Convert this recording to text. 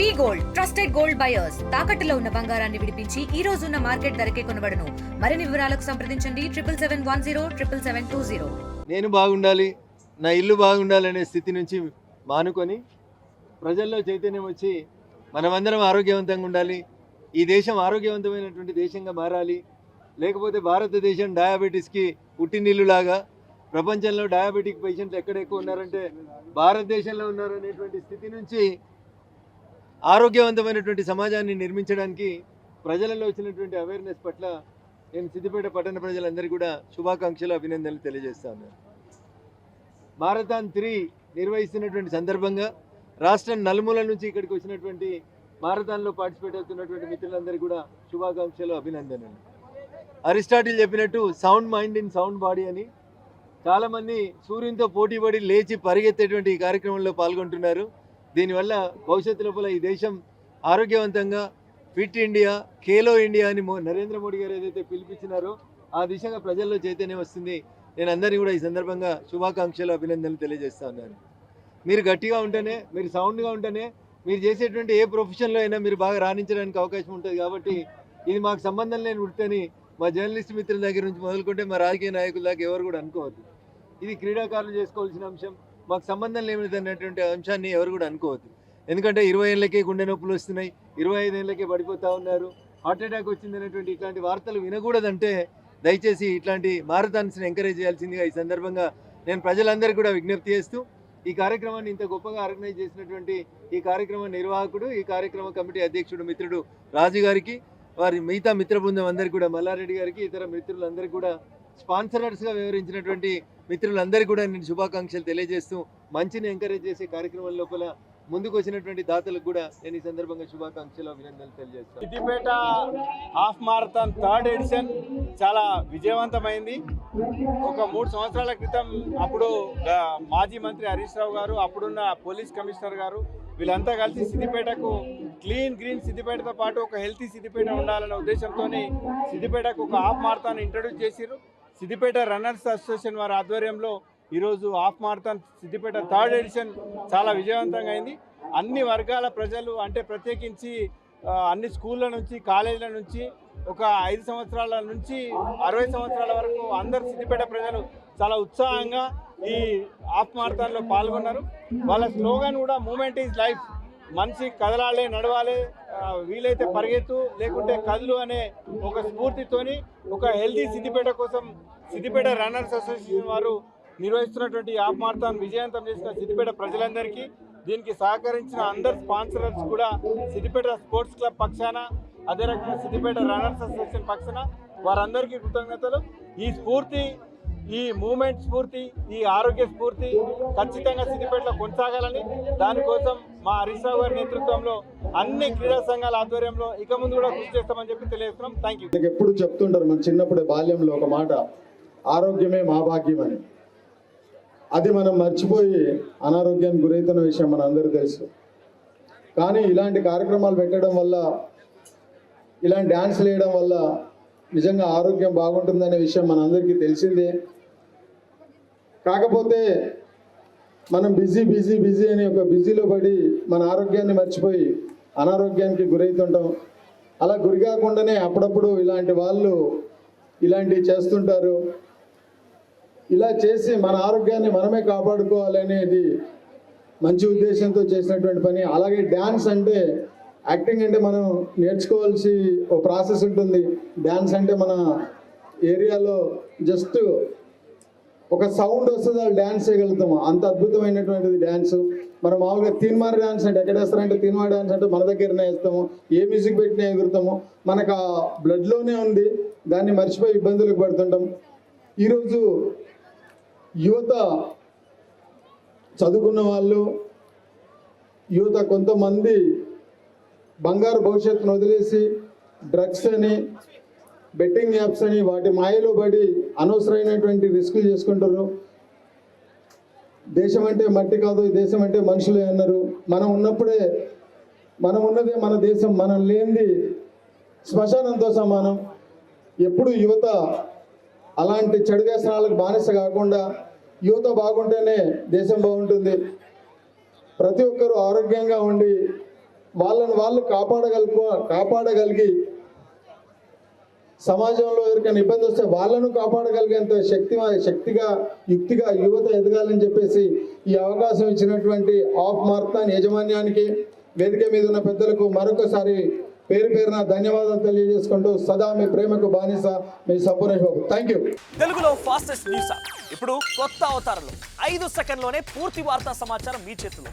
We gold trusted gold buyers. తాకట్టులో ఉన్న బంగారాన్ని విడిపించి ఈ రోజు ఉన్న మార్కెట్ ధరకే కొనబడను. మరిన్ని వివరాలకు సంప్రదించండి triple seven one zero triple seven two zero. నేను బాగుండాలి నా ఇల్లు బాగుండాలనే స్థితి నుంచి మానుకొని ప్రజల్లో చైతన్యం వచ్చి మనమందరం ఆరోగ్యవంతంగా ఉండాలి ఈ దేశం ఆరోగ్యవంతమైనటువంటి దేశంగా మారాలి. లేకపోతే భారతదేశం డయాబెటీస్కి పుట్టినీళ్ళులాగా ప్రపంచంలో డయాబెటిక్ పేషెంట్లు ఎక్కడ ఎక్కువ ఉన్నారంటే భారతదేశంలో ఉన్నారనేటువంటి స్థితి నుంచి ఆరోగ్యవంతమైనటువంటి సమాజాన్ని నిర్మించడానికి ప్రజలలో వచ్చినటువంటి అవేర్నెస్ పట్ల నేను సిద్దిపేట పట్టణ ప్రజలందరికీ కూడా శుభాకాంక్షలు అభినందనలు తెలియజేస్తాను. మారథాన్ త్రీ నిర్వహిస్తున్నటువంటి సందర్భంగా రాష్ట్రం నలుమూల నుంచి ఇక్కడికి వచ్చినటువంటి మారథాన్లో పార్టిసిపేట్ అవుతున్నటువంటి మిత్రులందరికీ కూడా శుభాకాంక్షలు అభినందనలు. అరిస్టాటిల్ చెప్పినట్టు sound mind in sound body అని చాలామంది సూర్యునితో పోటీపడి లేచి పరిగెత్తేటువంటి ఈ కార్యక్రమంలో పాల్గొంటున్నారు. దీనివల్ల భవిష్యత్తు లోపల ఈ దేశం ఆరోగ్యవంతంగా ఫిట్ ఇండియా ఖేలో ఇండియా అని నరేంద్ర మోడీ గారు ఏదైతే పిలిపించినారో ఆ దిశగా ప్రజల్లో చైతన్యం వస్తుంది. నేను అందరినీ కూడా ఈ సందర్భంగా శుభాకాంక్షలు అభినందనలు తెలియజేస్తా ఉన్నాను. మీరు గట్టిగా ఉంటేనే మీరు సౌండ్గా ఉంటేనే మీరు చేసేటువంటి ఏ ప్రొఫెషన్లో అయినా మీరు బాగా రాణించడానికి అవకాశం ఉంటుంది కాబట్టి ఇది మాకు సంబంధం లేని ఉడితేని మా జర్నలిస్ట్ మిత్రుల దగ్గర నుంచి మొదలుకుంటే మా రాజకీయ నాయకుల దాకా ఎవరు కూడా అనుకోవద్దు. ఇది క్రీడాకారులు చేసుకోవాల్సిన అంశం. మాకు సంబంధం లేనిదన్నటువంటి అంశాన్ని ఎవరు కూడా అనుకోవద్దు. ఎందుకంటే ఇరవై ఏళ్ళకే గుండె నొప్పులు వస్తున్నాయి ఇరవై ఐదు ఏళ్ళకే పడిపోతూ ఉన్నారు హార్ట్ అటాక్ వచ్చింది అనేటువంటి ఇట్లాంటి వార్తలు వినకూడదంటే దయచేసి ఇట్లాంటి మారథాన్స్ని ఎంకరేజ్ చేయాల్సిందిగా ఈ సందర్భంగా నేను ప్రజలందరికీ కూడా విజ్ఞప్తి చేస్తూ ఈ కార్యక్రమాన్ని ఇంత గొప్పగా ఆర్గనైజ్ చేసినటువంటి ఈ కార్యక్రమ నిర్వాహకుడు ఈ కార్యక్రమ కమిటీ అధ్యక్షుడు మిత్రుడు రాజు గారికి వారి మిగతా మిత్ర బృందం అందరికీ కూడా మల్లారెడ్డి గారికి ఇతర మిత్రులందరికీ కూడా స్పాన్సరర్స్గా వివరించినటువంటి మిత్రులందరికీ కూడా నేను శుభాకాంక్షలు తెలియజేస్తూ మంచిని ఎంకరేజ్ చేసే కార్యక్రమం లోపల ముందుకు వచ్చినటువంటి దాతలకు కూడా నేను ఈ సందర్భంగా శుభాకాంక్షలు అభినందనలు తెలియజేస్తాను Siddipet half marathon third edition చాలా విజయవంతమైంది. ఒక మూడు సంవత్సరాల క్రితం అప్పుడు మాజీ మంత్రి హరీష్ రావు గారు అప్పుడున్న పోలీస్ కమిషనర్ గారు వీళ్ళంతా కలిసి సిద్దిపేటకు క్లీన్ గ్రీన్ సిద్దిపేటతో పాటు ఒక హెల్తీ సిద్దిపేట ఉండాలనే ఉద్దేశంతో సిద్దిపేటకు ఒక హాఫ్ మారథాన్ ఇంట్రడ్యూస్ చేసిరు సిద్దిపేట రన్నర్స్ అసోసియేషన్ వారి ఆధ్వర్యంలో ఈరోజు half marathon Siddipet third edition చాలా విజయవంతంగా అయింది. అన్ని వర్గాల ప్రజలు అంటే ప్రత్యేకించి అన్ని స్కూళ్ళ నుంచి కాలేజీల నుంచి ఒక ఐదు సంవత్సరాల నుంచి అరవై సంవత్సరాల వరకు అందరు సిద్దిపేట ప్రజలు చాలా ఉత్సాహంగా ఈ హాఫ్ మారథాన్లో పాల్గొన్నారు. వాళ్ళ స్లోగన్ కూడా మూమెంట్ ఈజ్ లైఫ్. మనిషి కదలాలి నడవాలి వీలైతే పరిగెత్తు లేకుంటే కదులు అనే ఒక స్ఫూర్తితోని ఒక హెల్దీ సిద్దిపేట కోసం సిద్దిపేట రన్నర్స్ అసోసియేషన్ వారు నిర్వహిస్తున్నటువంటి యాప్ హాఫ్ విజయవంతం చేసిన సిద్దిపేట ప్రజలందరికీ దీనికి సహకరించిన అందరు స్పాన్సరర్స్ కూడా సిద్దిపేట స్పోర్ట్స్ క్లబ్ పక్షాన అదే రకంగా సిద్దిపేట రన్నర్స్ అసోసియేషన్ పక్షాన వారందరికీ కృతజ్ఞతలు. ఈ స్ఫూర్తి ఈ మూమెంట్ స్ఫూర్తి ఈ ఆరోగ్య స్ఫూర్తి ఖచ్చితంగా సిద్దిపేటలో కొనసాగాలని దానికోసం మా హరీష్ రావు గారి నేతృత్వంలో అన్ని క్రీడా సంఘాల ఆధ్వర్యంలో ఇక ముందు కూడా కృషి చేస్తామని చెప్పి తెలియజేస్తున్నాం. థ్యాంక్ యూ ఎప్పుడు చెప్తుంటారు మన చిన్నప్పుడు బాల్యంలో ఒక మాట ఆరోగ్యమే మా భాగ్యం అని. అది మనం మర్చిపోయి అనారోగ్యానికి గురైతున్న విషయం మన అందరూ తెలుసు. కానీ ఇలాంటి కార్యక్రమాలు పెట్టడం వల్ల ఇలాంటి డ్యాన్స్లు వేయడం వల్ల నిజంగా ఆరోగ్యం బాగుంటుందనే విషయం మనందరికీ తెలిసిందే. కాకపోతే మనం బిజీ బిజీ బిజీ అని ఒక బిజీలో పడి మన ఆరోగ్యాన్ని మర్చిపోయి అనారోగ్యానికి గురవుతుంటాం. అలా గురి కాకుండానే అప్పుడప్పుడు ఇలాంటి వాళ్ళు ఇలాంటివి చేస్తుంటారు. ఇలా చేసి మన ఆరోగ్యాన్ని మనమే కాపాడుకోవాలనేది మంచి ఉద్దేశంతో చేసినటువంటి పని. అలాగే డ్యాన్స్ అంటే యాక్టింగ్ అంటే మనం నేర్చుకోవాల్సి ఒక ప్రాసెస్ ఉంటుంది. డ్యాన్స్ అంటే మన ఏరియాలో జస్ట్ ఒక సౌండ్ వస్తుంది వాళ్ళు డ్యాన్స్ చేయగలుగుతాము. అంత అద్భుతమైనటువంటిది డ్యాన్స్ మనం మామూలుగా తీన్మార్ డ్యాన్స్ అంటే ఎక్కడ వేస్తారంటే తీన్మార్ డ్యాన్స్ అంటే మన దగ్గరనే వేస్తాము. ఏ మ్యూజిక్ పెట్టినా ఎగురుతాము. మనకు ఆ బ్లడ్లోనే ఉంది. దాన్ని మర్చిపోయి ఇబ్బందులకు పడుతుంటాం. ఈరోజు యువత చదువుకున్న వాళ్ళు యువత కొంతమంది బంగారు భవిష్యత్తును వదిలేసి డ్రగ్స్ అని బెట్టింగ్ యాప్స్ అని వాటి మాయలో పడి అనవసరమైనటువంటి రిస్కులు చేసుకుంటారు దేశం అంటే మట్టి కాదు ఈ దేశం అంటే మనుషులే అన్నారు. మనం ఉన్నప్పుడే మనం ఉన్నదే మన దేశం మనం లేనిది శ్మశానంతో సమానం. ఎప్పుడు యువత అలాంటి చెడు వ్యసనాలకు బానిస కాకుండా యువత బాగుంటేనే దేశం బాగుంటుంది. ప్రతి ఒక్కరూ ఆరోగ్యంగా ఉండి వాళ్ళని వాళ్ళు కాపాడగలుగు కాపాడగలిగి సమాజంలో ఎవరికైనా ఇబ్బంది వస్తే వాళ్ళను కాపాడగలిగేంత శక్తి శక్తిగా యుక్తిగా యువత ఎదగాలని చెప్పేసి ఈ అవకాశం ఇచ్చినటువంటి ఆఫ్ మార్తాన్ యాజమాన్యానికి వేదిక మీద ఉన్న పెద్దలకు మరొకసారి పేరు పేరున ధన్యవాదాలు తెలియజేసుకుంటూ సదా మీ ప్రేమకు బానిస మీ సంపూర్ణేష్ బాబు. థ్యాంక్ యూ తెలుగులో ఫాస్టెస్ట్ న్యూస్ ఇప్పుడు కొత్త అవతారంలో ఐదు సెకండ్లోనే పూర్తి వార్తా సమాచారం మీ చేతిలో.